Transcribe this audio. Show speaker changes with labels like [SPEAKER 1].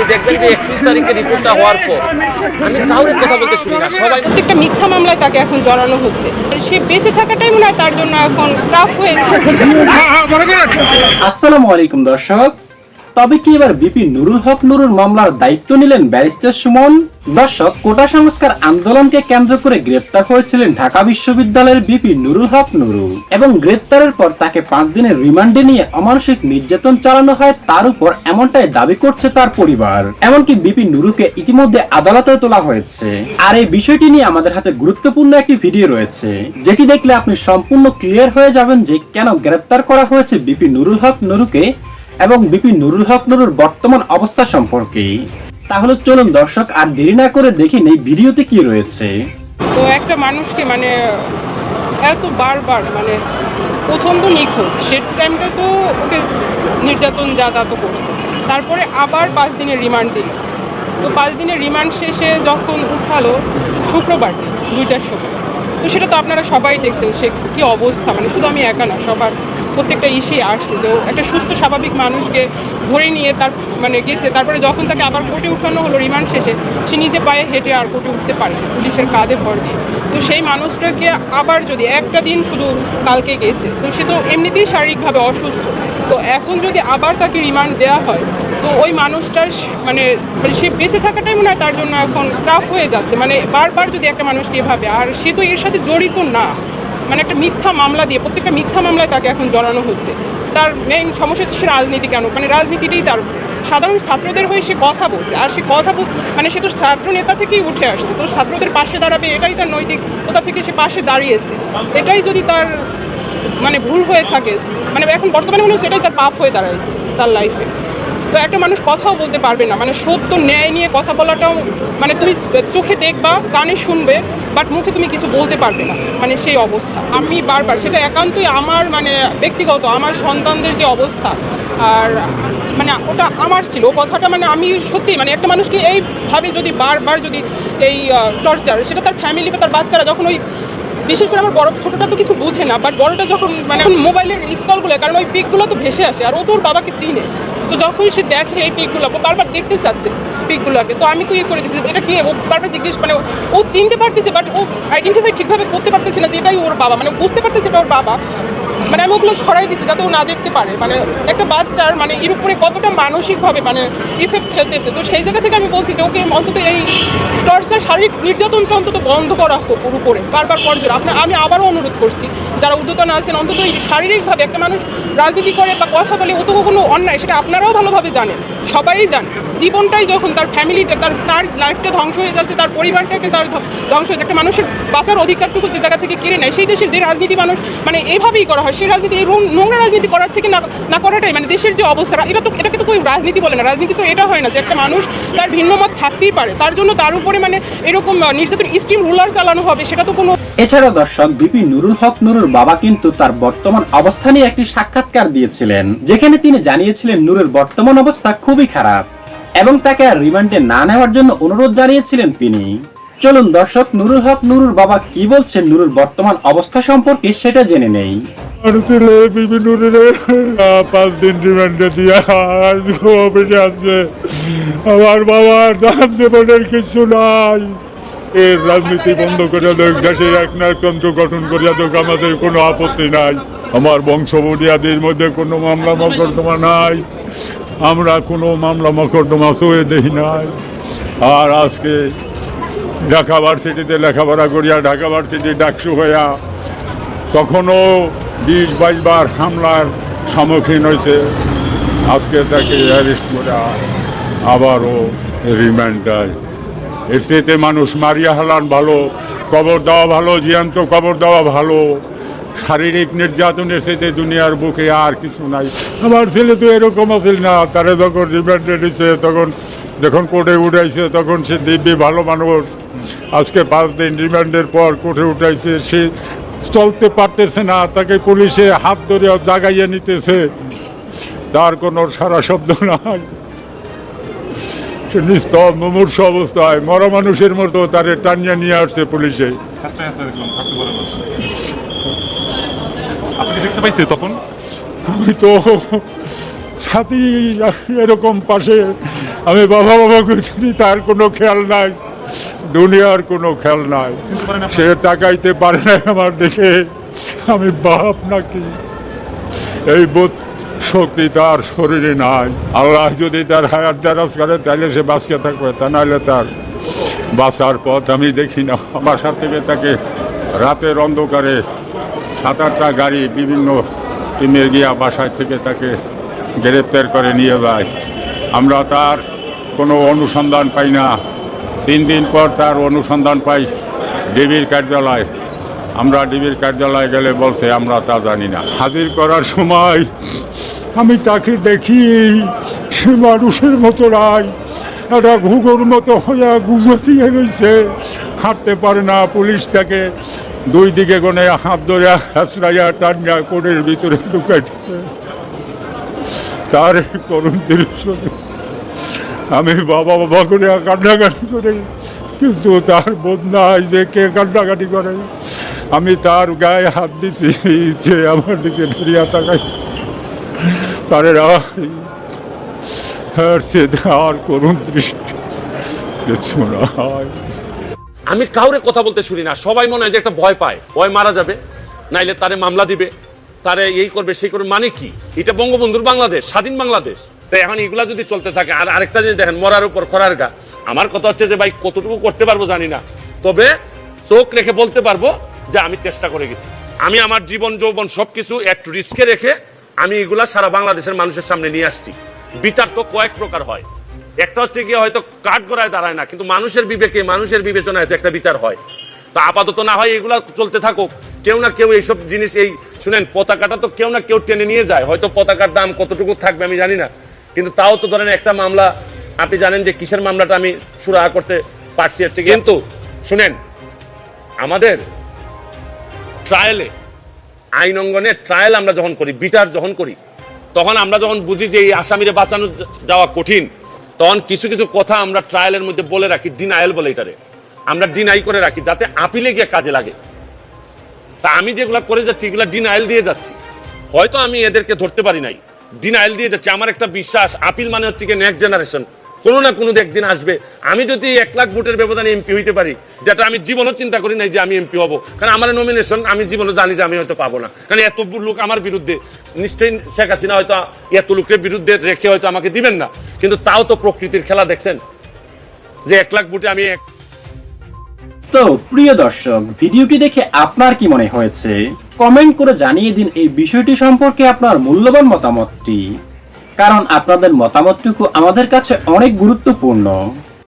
[SPEAKER 1] আপনি দেখবেন যে একত্রিশ তারিখে রিপোর্টটা হওয়ার পর আমি কাউরে কথা বলতে শুনি না সবাই
[SPEAKER 2] প্রত্যেকটা মিথ্যা মামলায় তাকে এখন জড়ানো হচ্ছে। সে বেঁচে থাকাটাই মনে হয় তার জন্য এখন টাফ হয়ে
[SPEAKER 3] আসসালামু আলাইকুম দর্শক। তবে কি এবার বিপি নুরুল হক নুরুর মামলার দায়িত্ব নিলেন ব্যারিস্টার সুমন? দর্শক, কোটা সংস্কার আন্দোলনকে কেন্দ্র করে গ্রেপ্তার হয়েছিলেন ঢাকা বিশ্ববিদ্যালয়ের বিপি নুরুল হক নুরু এবং গ্রেপ্তারের পর তাকে পাঁচ দিনের রিমান্ডে নিয়ে অমানসিক নির্যাতন চালানো হয়, তার উপর এমনটাই দাবি করছে তার পরিবার। এমনকি বিপি নুরুকে ইতিমধ্যে আদালতে তোলা হয়েছে। আর এই বিষয়টি নিয়ে আমাদের হাতে গুরুত্বপূর্ণ একটি ভিডিও রয়েছে, যেটি দেখলে আপনি সম্পূর্ণ ক্লিয়ার হয়ে যাবেন যে কেন গ্রেপ্তার করা হয়েছে বিপি নুরুল হক নুরুকে। এবং বিপি নুরুল হক নুরুর বর্তমান অবস্থা সম্পর্কে। তাহলে চলুন দর্শক আর দেরি না করে দেখি এই ভিডিওতে কি রয়েছে।
[SPEAKER 2] তো একটা মানুষকে মানে এত বারবার মানে প্রথম তো নিখোঁজ সে টাইমটা তো ওকে নির্যাতন যাতা তো করছে। তারপরে আবার পাঁচ দিনের রিমান্ড দিল। তো পাঁচ দিনের রিমান্ড শেষে যখন উঠালো শুক্রবার দিন, দুইটার সময়। তো সেটা তো আপনারা সবাই দেখছেন, সে কী অবস্থা? মানে শুধু আমি একা না, সবার প্রত্যেকটা ইসে আসছে যে একটা সুস্থ, স্বাভাবিক মানুষকে ধরে নিয়ে তার মানে গেছে। তারপরে যখন তাকে আবার কোর্টে উঠানো হলো রিমান্ড শেষে, সে নিজে পায়ে হেঁটে আর কোর্টে উঠতে পারে পুলিশের কাঁধে ভর দিয়ে। তো সেই মানুষটাকে আবার যদি একটা দিন শুধু কালকে গেছে, তো সে তো এমনিতেই শারীরিকভাবে অসুস্থ। তো এখন যদি আবার তাকে রিমান্ড দেওয়া হয় তো ওই মানুষটার মানে সে বেঁচে থাকাটাই মনে হয় তার জন্য এখন টাফ হয়ে যাচ্ছে। মানে বারবার যদি একটা মানুষকে এভাবে, আর সে তো এর সাথে জড়িত না। মানে একটা মিথ্যা মামলা দিয়ে, প্রত্যেকটা মিথ্যা মামলায় তাকে এখন জড়ানো হচ্ছে। তার মেইন সমস্যা হচ্ছে রাজনীতি কেন? মানে রাজনীতিটাই তার সাধারণ ছাত্রদের হয়ে সে কথা বলছে। আর সে কথা মানে সে তো ছাত্র নেতা থেকেই উঠে আসছে। তো ছাত্রদের পাশে দাঁড়াবে, এটাই তার নৈতিকতা থেকে সে পাশে দাঁড়িয়েছে। এটাই যদি তার মানে ভুল হয়ে থাকে মানে এখন বর্তমানে মনে হচ্ছে এটাই তার পাপ হয়ে দাঁড়াইছে তার লাইফে তো একটা মানুষ কথাও বলতে পারবে না। মানে সত্য, ন্যায় নিয়ে কথা বলাটাও মানে তুমি চোখে দেখবা, কানে শুনবে বাট মুখে তুমি কিছু বলতে পারবে না। মানে সেই অবস্থা। আমি বারবার, সেটা একান্তই আমার মানে ব্যক্তিগত, আমার সন্তানদের যে অবস্থা, আর মানে ওটা আমার ছিল। কথাটা মানে আমি সত্যি মানে একটা মানুষকে এইভাবে যদি বারবার যদি এই টর্চার সেটা তার ফ্যামিলি বা তার বাচ্চারা যখন ওই, বিশেষ করে আমার বড়, ছোটোটা তো কিছু বুঝে না বাট বড়টা যখন মানে এখন মোবাইলের স্কলগুলো কারণ ওই পিকগুলো তো ভেসে আসে, আর ও তো ওর বাবাকে চিনে। তো যখন সে দেখে এই পিকগুলো বারবার দেখতে চাচ্ছে পিকগুলোকে। তো আমি তো ইয়ে করে দিচ্ছি এটা কি? ও বারবার জিজ্ঞেস মানে ও- চিনতে পারতেছে বাট ও আইডেন্টিফাই ঠিকভাবে করতে পারতেছে না যে এটাই ওর বাবা। মানে বুঝতে পারতেছে ওর বাবা। মানে আমি ওগুলো সরাই দিচ্ছি যাতে ও না দেখতে পারে। মানে একটা বাচ্চার মানে এর উপরে কতটা মানসিকভাবে মানে ইফেক্ট ফেলতেছে। তো সেই জায়গা থেকে আমি বলছি যে, ওকে, অন্তত এই টর্চার শারীরিক নির্যাতনকে অন্তত বন্ধ করা হোক ওর উপরে, বারবার পর্যন্ত আপনার, আমি আবারও অনুরোধ করছি, যারা উদ্যতন আছেন, অন্তত এই শারীরিকভাবে একটা মানুষ রাজনীতি করে বা কথা বলে, ও তো কোনো অন্যায়, সেটা আপনারাও ভালোভাবে জানেন, সবাই জানে। জীবনটাই যখন তার ফ্যামিলিটা তার তার লাইফটা ধ্বংস হয়ে যাচ্ছে, তার পরিবারটাকে তার ধ্বংস হয়ে যাচ্ছে, একটা মানুষের বাঁচার অধিকারটুকু যে জায়গা থেকে কেড়ে নেয়, সেই দেশের যে রাজনীতি মানুষ মানে এইভাবেই করা হয়। সেই রাজনীতি, এই নোংরা রাজনীতি করার থেকে না করাটাই মানে দেশের যে অবস্থা, এটা তো এটাকে তো কেউ রাজনীতি বলে না। রাজনীতি তো এটা হয় না যে একটা মানুষ তার ভিন্ন মত থাকতেই পারে। তার জন্য তার উপরে মানে এরকম নির্যাতন স্টিম রুলার চালানো হবে, সেটা তো কোনো
[SPEAKER 3] এছাড়া দর্শক বিপি নুরুল হক নুরুর বাবা কিন্তু তার বর্তমান অবস্থা নিয়ে একটি সাক্ষাৎকার দিয়েছিলেন, যেখানে তিনি জানিয়েছিলেন নুরের বর্তমান অবস্থা খুবই খারাপ এবং তাকে আর রিমান্ডে না নেওয়ার জন্য অনুরোধ জানিয়েছিলেন তিনি। চলুন দর্শক, নুরুল হক নুরুর বাবা কি বলছেন নুরুর বর্তমান অবস্থা সম্পর্কে সেটা জেনে নেই।
[SPEAKER 4] তুলে বিভিন্ন পাঁচ দিন রিমান্ডে দিয়ে আজ অফিসে আসছে আমার বাবার দাম জীবনের কিছু নাই। এর রাজনীতি বন্ধ করে দেখ, দেশের এক নায়কতন্ত্র গঠন করিয়া দেখ, আমাদের কোনো আপত্তি নাই। আমার বংশ বুনিয়াদের মধ্যে কোনো মামলা মকদ্দমা নাই। আমরা কোনো মামলা মকদ্দমা চয়ে দেই নাই। আর আজকে ঢাকা ভার্সিটিতে লেখাপড়া করিয়া ঢাকা ভার্সিটি ডাকসু হইয়া তখনও বিশ বাইশ বার হামলার সম্মুখীন হয়েছে। আজকে তাকে অ্যারেস্ট করে, আবারও রিমান্ড দেয়। চেয়েতে মানুষ মারিয়া হালান ভালো, কবর দেওয়া ভালো জিয়ান্ত কবর দেওয়া ভালো। শারীরিক নির্যাতনের সাথে দুনিয়ার বুকে আর কিছু নাই। আমার ছেলে তো এরকম আছিল না, তারা যখন রিমান্ডে নিছে তখন যখন কোর্টে উঠাইছে, তখন সে দিব্যি ভালো মানুষ। আজকে পাঁচ দিন রিমান্ডের পর কোর্টে উঠাইছে, সে চলতে পারতেছে না তাকে পুলিশে হাত ধরে জাগাইয়ে নিতেছে। তার কোনো সারা শব্দ নাই। নিস্তব মুমূর্ষ অবস্থায় মরা মানুষের মতো তারে টানিয়ে নিয়ে আসছে পুলিশে।
[SPEAKER 5] না। আপনি দেখতে পাইছে তখন?
[SPEAKER 4] আমি তো সাথী এরকম পাশে আমি বাবা বাবা করতেছি তার কোনো খেয়াল নাই দুনিয়ার কোনো খেয়াল নাই। সে তাকাইতে পারে না আমার দেখে আমি বাপ নাকি? এই বোধ শক্তি তার শরীরে নাই। আল্লাহ যদি তার হায়াত দারাজ করে, তাহলে সে বাঁচিয়ে থাকবে তা নাহলে তার বাঁচার পথ আমি দেখি না। বাসার থেকে তাকে রাতের অন্ধকারে সাত আটটা গাড়ি বিভিন্ন টিমের গিয়া বাসায় থেকে তাকে গ্রেপ্তার করে নিয়ে যায়। আমরা তার কোনো অনুসন্ধান পাই না। তিন দিন পর তার অনুসন্ধান পাই ডিবির কার্যালয়। আমরা ডিবির কার্যালয়ে গেলে বলছে, আমরা তা জানি না। হাজির করার সময় আমি তাকে দেখি, সে মানুষের মতো নাই। একটা ঘুঘুর মতো হইয়া দিয়ে গেছে হাঁটতে পারে না পুলিশ তাকে। দুই দিকে গনে হাত ধরে হাসরাইয়া টানিয়া কোটের ভিতরে ঢুকাইতেছে তার করুণ দৃশ্য আমি বাবা বাবা করে কান্নাকাটি করে, কিন্তু তার বোধ নাই যে কে কান্নাকাটি করে। আমি তার গায়ে হাত দিছি যে আমার দিকে ফিরিয়া তাকাই না আর সে আর করুণ দৃশ্য কিছু নয়
[SPEAKER 1] আমি কাউরে কথা বলতে শুনি না, সবাই মনে হয় যে একটা ভয় পায়। ভয় মারা যাবে, নাইলে তারে মামলা দিবে। তারে এই করবে, সেই করবে মানে কি? এটা বঙ্গবন্ধুর বাংলাদেশ, স্বাধীন বাংলাদেশ। তো এখন এগুলা যদি চলতে থাকে, আর আরেকটা জিনিস দেখেন, মরার উপর খরার গা। আমার কথা হচ্ছে যে, ভাই, কতটুকু করতে পারব জানি না। তবে চোখ রেখে বলতে পারব যে, আমি চেষ্টা করে গেছি। আমি আমার জীবন, যৌবন সবকিছু একটু রিস্কে রেখে আমি এগুলা সারা বাংলাদেশের মানুষের সামনে নিয়ে আসছি। বিচার তো কয়েক প্রকার হয়। একটা হচ্ছে গিয়ে হয়তো কাঠ গড়ায় দাঁড়ায় না, কিন্তু মানুষের বিবেকে, মানুষের বিবেচনায় তো একটা বিচার হয়। তো আপাতত না হয় এগুলা চলতে থাকুক, কেউ না কেউ এইসব জিনিস, এই, শুনেন, পতাকাটা তো কেউ না কেউ টেনে নিয়ে যায়। হয়তো পতাকার দাম কতটুকু থাকবে আমি জানি না। কিন্তু তাও তো ধরেন একটা মামলা, আপনি জানেন যে কিসের মামলাটা আমি সুরাহা করতে পারছি হচ্ছে কিন্তু শুনেন, আমাদের ট্রায়ালে আইন অঙ্গনে ট্রায়াল আমরা যখন করি, বিচার যখন করি, তখন আমরা যখন বুঝি যে এই আসামিরে বাঁচানো যাওয়া কঠিন, তখন কিছু কিছু কথা আমরা ট্রায়ালের মধ্যে বলে রাখি ডিনায়াল বলে এটারে। আমরা ডিনাই করে রাখি, যাতে আপিলে গিয়ে কাজে লাগে। তা আমি যেগুলা করে যাচ্ছি, এগুলা ডিনায়াল দিয়ে যাচ্ছি। হয়তো আমি এদেরকে ধরতে পারি নাই। ডিনায়াল দিয়ে যাচ্ছি। আমার একটা বিশ্বাস, আপিল মানে হচ্ছে কি নেক্সট জেনারেশন কোনো না কোনো একদিন আসবে। আমি যদি এক লাখ ভোটের ব্যবধানে এমপি হইতে পারি, যেটা আমি জীবনও চিন্তা করি নাই যে আমি এমপি হব। কারণ আমার নমিনেশন আমি জীবনে জানি যে আমি হয়তো পাবো না। কারণ এত লোক আমার বিরুদ্ধে, নিশ্চয়ই শেখ হাসিনা হয়তো এত লোকের বিরুদ্ধে রেখে হয়তো আমাকে দিবেন না। কিন্তু তাও তো প্রকৃতির খেলা দেখছেন যে এক লাখ ভোটে আমি এক
[SPEAKER 3] তো প্রিয় দর্শক, ভিডিওটি দেখে আপনার কি মনে হয়েছে? কমেন্ট করে জানিয়ে দিন এই বিষয়টি সম্পর্কে আপনার মূল্যবান মতামতটি। কারণ আপনাদের মতামতটুকু আমাদের কাছে অনেক গুরুত্বপূর্ণ।